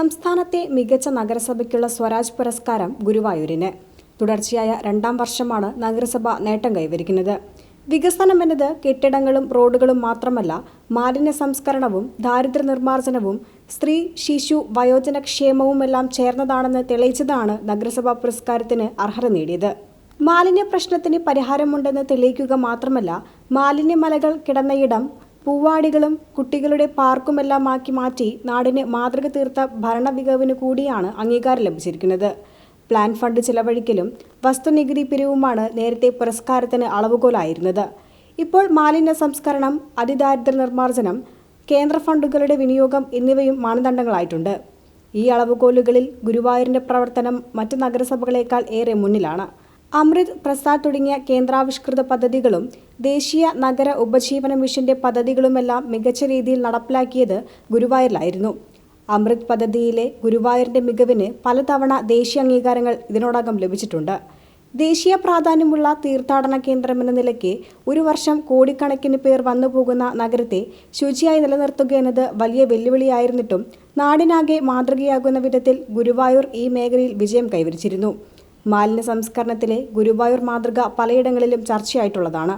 സംസ്ഥാനത്തെ മികച്ച നഗരസഭയ്ക്കുള്ള സ്വരാജ് പുരസ്കാരം ഗുരുവായൂരിന്. തുടർച്ചയായ രണ്ടാം വർഷമാണ് നഗരസഭ നേട്ടം കൈവരിക്കുന്നത്. വികസനം എന്നത് കെട്ടിടങ്ങളും റോഡുകളും മാത്രമല്ല മാലിന്യ സംസ്കരണവും ദാരിദ്ര്യ നിർമ്മാർജനവും സ്ത്രീ ശിശു വയോജന ക്ഷേമവുമെല്ലാം ചേർന്നതാണെന്ന് തെളിയിച്ചതാണ് നഗരസഭാ പുരസ്കാരത്തിന് അർഹത നേടിയത്. മാലിന്യ പ്രശ്നത്തിന് പരിഹാരമുണ്ടെന്ന് തെളിയിക്കുക മാത്രമല്ല മാലിന്യമലകൾ കിടന്നയിടം പൂവാടികളും കുട്ടികളുടെ പാർക്കുമെല്ലാമാക്കി മാറ്റി നാടിന് മാതൃക തീർത്ത ഭരണമികവിന് കൂടിയാണ് അംഗീകാരം ലഭിച്ചിരിക്കുന്നത്. പ്ലാൻ ഫണ്ട് ചിലവഴിക്കലും വസ്തുനികുതി പിരിവുമാണ് നേരത്തെ പുരസ്കാരത്തിന് അളവുകോലായിരുന്നത്. ഇപ്പോൾ മാലിന്യ സംസ്കരണം അതിദാരിദ്ര്യ നിർമ്മാർജനം കേന്ദ്ര ഫണ്ടുകളുടെ വിനിയോഗം എന്നിവയും മാനദണ്ഡങ്ങളായിട്ടുണ്ട്. ഈ അളവുകോലുകളിൽ ഗുരുവായൂരിന്റെ പ്രവർത്തനം മറ്റ് നഗരസഭകളേക്കാൾ ഏറെ മുന്നിലാണ്. അമൃത് പ്രസാദ് തുടങ്ങിയ കേന്ദ്രാവിഷ്കൃത പദ്ധതികളും ദേശീയ നഗര ഉപജീവന മിഷന്റെ പദ്ധതികളുമെല്ലാം മികച്ച രീതിയിൽ നടപ്പിലാക്കിയത് ഗുരുവായൂരിലായിരുന്നു. അമൃത് പദ്ധതിയിലെ ഗുരുവായൂരിന്റെ മികവിന് പലതവണ ദേശീയ അംഗീകാരങ്ങൾ ഇതിനോടകം ലഭിച്ചിട്ടുണ്ട്. ദേശീയ പ്രാധാന്യമുള്ള തീർത്ഥാടന കേന്ദ്രമെന്ന നിലയ്ക്ക് ഒരു വർഷം കോടിക്കണക്കിന് പേർ വന്നുപോകുന്ന നഗരത്തെ ശുചിയായി നിലനിർത്തുക എന്നത് വലിയ വെല്ലുവിളിയായിരുന്നിട്ടും നാടിനാകെ മാതൃകയാകുന്ന വിധത്തിൽ ഗുരുവായൂർ ഈ മേഖലയിൽ വിജയം കൈവരിച്ചിരുന്നു. മാലിന്യ സംസ്കരണത്തിലെ ഗുരുവായൂർ മാതൃക പലയിടങ്ങളിലും ചർച്ചയായിട്ടുള്ളതാണ്.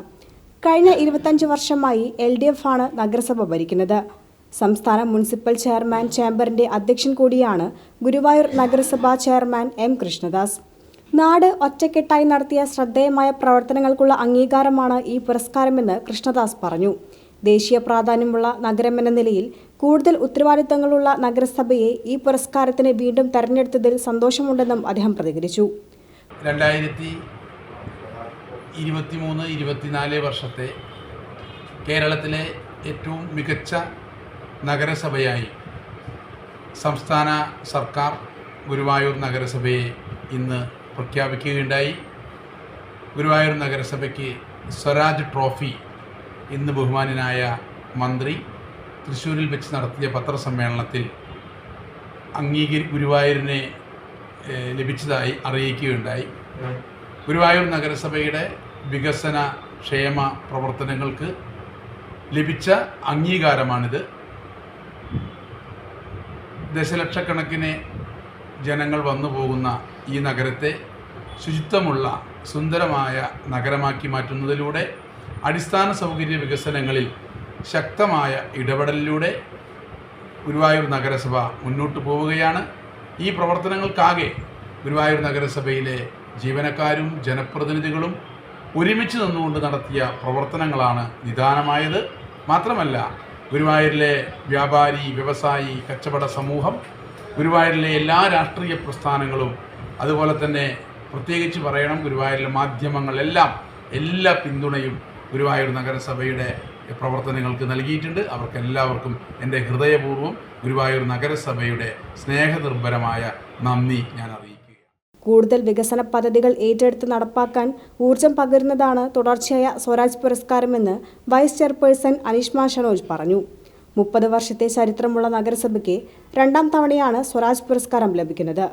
കഴിഞ്ഞ ഇരുപത്തഞ്ച് വർഷമായി എൽ ഡി എഫ് ആണ് നഗരസഭ ഭരിക്കുന്നത്. സംസ്ഥാന മുനിസിപ്പൽ ചെയർമാൻ ചേംബറിന്റെ അധ്യക്ഷൻ കൂടിയാണ് ഗുരുവായൂർ നഗരസഭാ ചെയർമാൻ എം കൃഷ്ണദാസ്. നാട് ഒറ്റക്കെട്ടായി നടത്തിയ ശ്രദ്ധേയമായ പ്രവർത്തനങ്ങൾക്കുള്ള അംഗീകാരമാണ് ഈ പുരസ്കാരമെന്ന് കൃഷ്ണദാസ് പറഞ്ഞു. ദേശീയ പ്രാധാന്യമുള്ള നഗരമെന്ന നിലയിൽ കൂടുതൽ ഉത്തരവാദിത്തങ്ങളുള്ള നഗരസഭയെ ഈ പുരസ്കാരത്തിന് വീണ്ടും തെരഞ്ഞെടുത്തതിൽ സന്തോഷമുണ്ടെന്നും അദ്ദേഹം പ്രതികരിച്ചു. രണ്ടായിരത്തി ഇരുപത്തി മൂന്ന് ഇരുപത്തിനാല് വർഷത്തെ കേരളത്തിലെ ഏറ്റവും മികച്ച നഗരസഭയായി സംസ്ഥാന സർക്കാർ ഗുരുവായൂർ നഗരസഭയെ ഇന്ന് പ്രഖ്യാപിക്കുകയുണ്ടായി. ഗുരുവായൂർ നഗരസഭയ്ക്ക് സ്വരാജ് ട്രോഫി ഇന്ന് ബഹുമാനായ മന്ത്രി തൃശ്ശൂരിൽ വെച്ച് നടത്തിയ പത്രസമ്മേളനത്തിൽ അംഗീകരി ഗുരുവായൂരിനെ ലഭിച്ചതായി അറിയിക്കുകയുണ്ടായി. ഗുരുവായൂർ നഗരസഭയുടെ വികസന ക്ഷേമ പ്രവർത്തനങ്ങൾക്ക് ലഭിച്ച അംഗീകാരമാണിത്. ദശലക്ഷക്കണക്കിന് ജനങ്ങൾ വന്നു പോകുന്ന ഈ നഗരത്തെ ശുചിത്വമുള്ള സുന്ദരമായ നഗരമാക്കി മാറ്റുന്നതിലൂടെ അടിസ്ഥാന സൗകര്യ വികസനങ്ങളിൽ ശക്തമായ ഇടപെടലിലൂടെ ഗുരുവായൂർ നഗരസഭ മുന്നോട്ട് പോവുകയാണ്. ഈ പ്രവർത്തനങ്ങൾക്കാകെ ഗുരുവായൂർ നഗരസഭയിലെ ജീവനക്കാരും ജനപ്രതിനിധികളും ഒരുമിച്ച് നിന്നുകൊണ്ട് നടത്തിയ പ്രവർത്തനങ്ങളാണ് നിദാനമായത്. മാത്രമല്ല ഗുരുവായൂരിലെ വ്യാപാരി വ്യവസായി കച്ചവട സമൂഹം ഗുരുവായൂരിലെ എല്ലാ രാഷ്ട്രീയ പ്രസ്ഥാനങ്ങളും അതുപോലെ തന്നെ പ്രത്യേകിച്ച് പറയണം ഗുരുവായൂരിലെ മാധ്യമങ്ങളെല്ലാം എല്ലാ പിന്തുണയും ഗുരുവായൂർ നഗരസഭയുടെ പ്രവർത്തനങ്ങൾക്ക് നൽകിയിട്ടുണ്ട്. അവർക്കെല്ലാവർക്കും എന്റെ ഹൃദയപൂർവം ഗുരുവായൂർ നഗരസഭയുടെ സ്നേഹനിർഭരമായ നന്ദി ഞാൻ അറിയിക്കുകയാണ്. കൂടുതൽ വികസന പദ്ധതികൾ ഏറ്റെടുത്ത് നടപ്പാക്കാൻ ഊർജം പകരുന്നതാണ് തുടർച്ചയായ സ്വരാജ് പുരസ്കാരമെന്ന് വൈസ് ചെയർപേഴ്സൺ അനിഷ്മ ഷനോജ് പറഞ്ഞു. മുപ്പത് വർഷത്തെ ചരിത്രമുള്ള നഗരസഭയ്ക്ക് രണ്ടാം തവണയാണ് സ്വരാജ് പുരസ്കാരം ലഭിക്കുന്നത്.